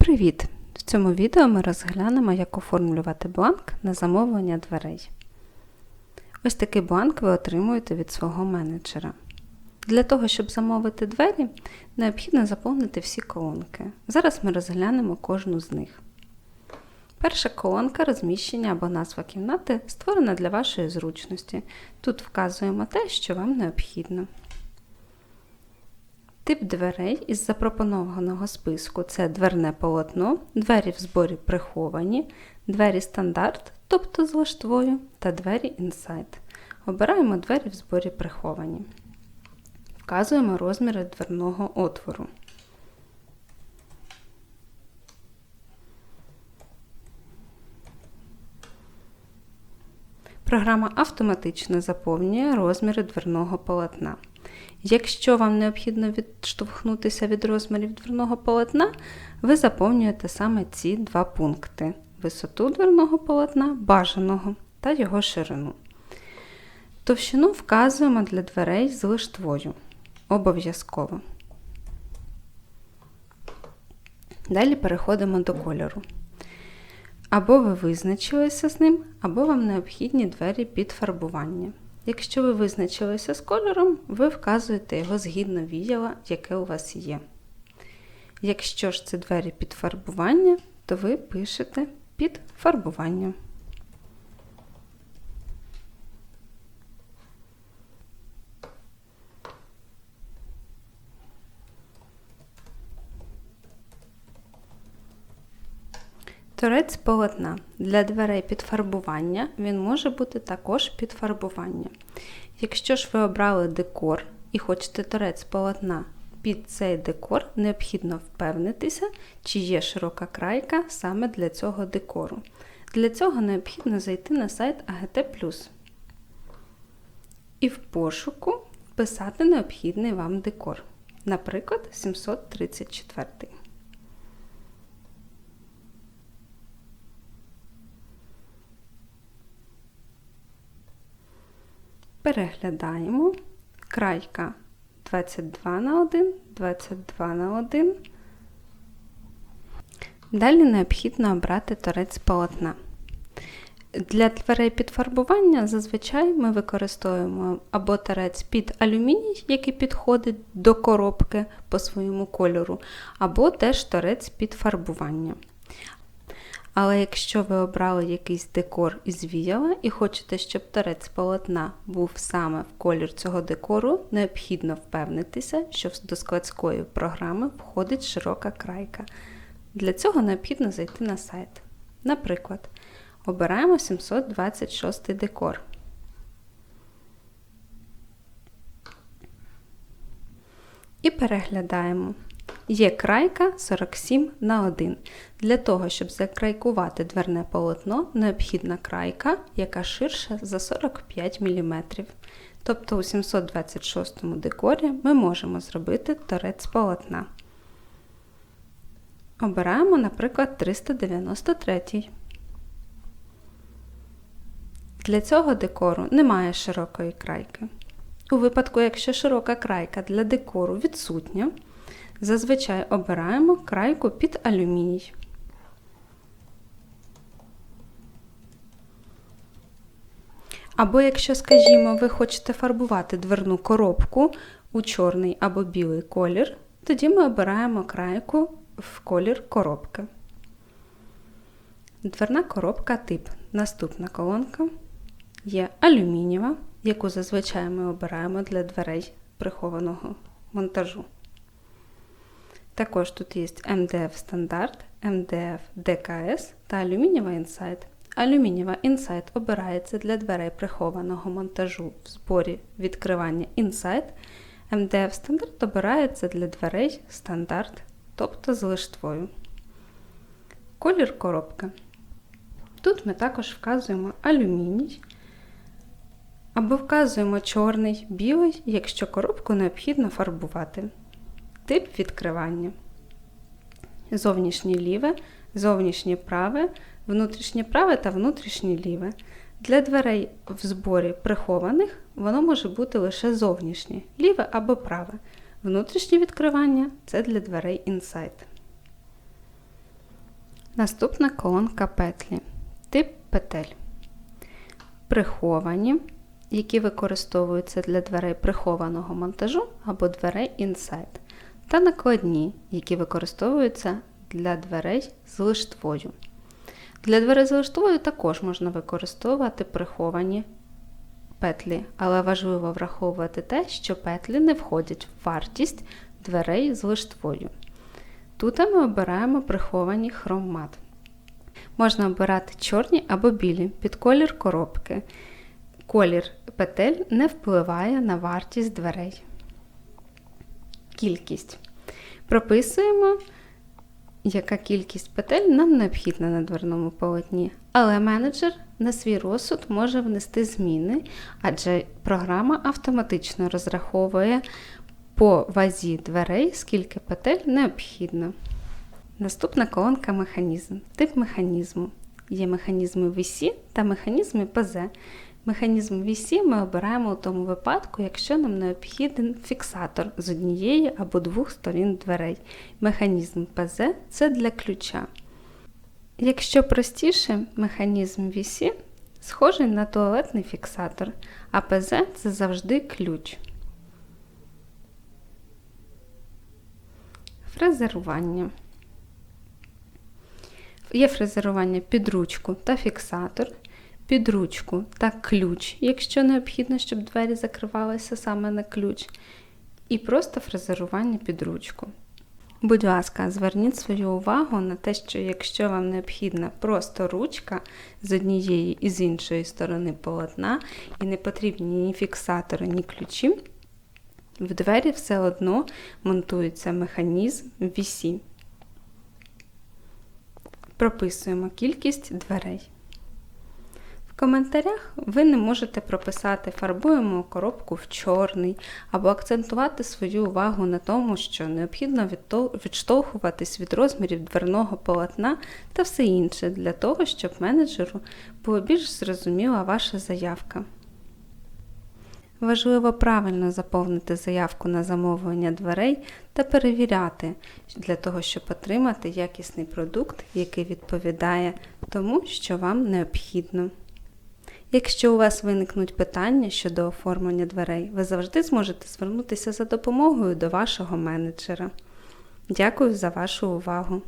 Привіт! В цьому відео ми розглянемо, як оформлювати бланк на замовлення дверей. Ось такий бланк ви отримуєте від свого менеджера. Для того, щоб замовити двері, необхідно заповнити всі колонки. Зараз ми розглянемо кожну з них. Перша колонка розміщення або назва кімнати створена для вашої зручності. Тут вказуємо те, що вам необхідно. Тип дверей із запропонованого списку це дверне полотно, двері в зборі приховані, двері стандарт, тобто з лиштвою, та двері інсайт. Обираємо двері в зборі приховані. Вказуємо розміри дверного отвору. Програма автоматично заповнює розміри дверного полотна. Якщо вам необхідно відштовхнутися від розмірів дверного полотна, ви заповнюєте саме ці два пункти: висоту дверного полотна, бажаного та його ширину. Товщину вказуємо для дверей з лиштвою. Обов'язково. Далі переходимо до кольору. Або ви визначилися з ним, або вам необхідні двері під фарбування. Якщо ви визначилися з кольором, ви вказуєте його згідно відділа, яке у вас є. Якщо ж це двері під фарбування, то ви пишете під фарбування. Торець полотна. Для дверей під фарбування він може бути також під фарбування. Якщо ж ви обрали декор і хочете торець полотна під цей декор, необхідно впевнитися, чи є широка крайка саме для цього декору. Для цього необхідно зайти на сайт AGT і в пошуку вписати необхідний вам декор, наприклад, 734. Переглядаємо. Крайка 22 на 1, 22 на 1. Далі необхідно обрати торець полотна. Для дверей під фарбування зазвичай ми використовуємо або торець під алюміній, який підходить до коробки по своєму кольору, або теж торець під фарбування. Але якщо ви обрали якийсь декор із віяла і хочете, щоб торець полотна був саме в колір цього декору, необхідно впевнитися, що до складської програми входить широка крайка. Для цього необхідно зайти на сайт. Наприклад, обираємо 726 декор. І переглядаємо. Є крайка 47 на 1. Для того, щоб закрайкувати дверне полотно, необхідна крайка, яка ширша за 45 мм. Тобто у 726 декорі ми можемо зробити торець полотна. Обираємо, наприклад, 393. Для цього декору немає широкої крайки. У випадку, якщо широка крайка для декору відсутня, Зазвичай обираємо крайку під алюміній. Або, якщо, скажімо, ви хочете фарбувати дверну коробку у чорний або білий колір, тоді ми обираємо крайку в колір коробки. Дверна коробка тип. Наступна колонка є алюмінієва, яку зазвичай ми обираємо для дверей прихованого монтажу. Також тут є MDF стандарт, MDF DKS та алюмінієва Insight. Алюмінієва Insight обирається для дверей прихованого монтажу в зборі відкривання Insight. MDF стандарт обирається для дверей стандарт, тобто з лиштвою. Колір коробки. Тут ми також вказуємо алюміній. Або вказуємо чорний, білий, якщо коробку необхідно фарбувати. Тип відкривання. Зовнішнє ліве, зовнішнє праве, внутрішнє праве та внутрішнє ліве. Для дверей в зборі прихованих воно може бути лише зовнішнє, ліве або праве. Внутрішнє відкривання це для дверей інсайт. Наступна колонка петлі. Тип петель. Приховані, які використовуються для дверей прихованого монтажу або дверей інсайд. Та накладні, які використовуються для дверей з лиштвою. Для дверей з лиштвою також можна використовувати приховані петлі, але важливо враховувати те, що петлі не входять в вартість дверей з лиштвою. Тут ми обираємо приховані хромат. Можна обирати чорні або білі під колір коробки. Колір петель не впливає на вартість дверей. Кількість. Прописуємо, яка кількість петель нам необхідна на дверному полотні. Але менеджер на свій розсуд може внести зміни, адже програма автоматично розраховує по вазі дверей, скільки петель необхідно. Наступна колонка механізм. Тип механізму. Є механізми VC та механізми ПЗ. Механізм VC ми обираємо у тому випадку, якщо нам необхіден фіксатор з однієї або двох сторін дверей. Механізм ПЗ це для ключа. Якщо простіше, механізм VC схожий на туалетний фіксатор, а ПЗ це завжди ключ. Фрезерування. Є фрезерування під ручку та фіксатор, під ручку та ключ, якщо необхідно, щоб двері закривалися саме на ключ, і просто фрезерування під ручку. Будь ласка, зверніть свою увагу на те, що якщо вам необхідна просто ручка з однієї і з іншої сторони полотна, і не потрібні ні фіксатори, ні ключі, в двері все одно монтується механізм VC. Прописуємо кількість дверей. Коментарях ви не можете прописати фарбуємо коробку в чорний або акцентувати свою увагу на тому, що необхідно відштовхуватись від розмірів дверного полотна та все інше для того, щоб менеджеру було більш зрозуміла ваша заявка. Важливо правильно заповнити заявку на замовлення дверей та перевіряти для того, щоб отримати якісний продукт, який відповідає тому, що вам необхідно. Якщо у вас виникнуть питання щодо оформлення дверей, ви завжди зможете звернутися за допомогою до вашого менеджера. Дякую за вашу увагу!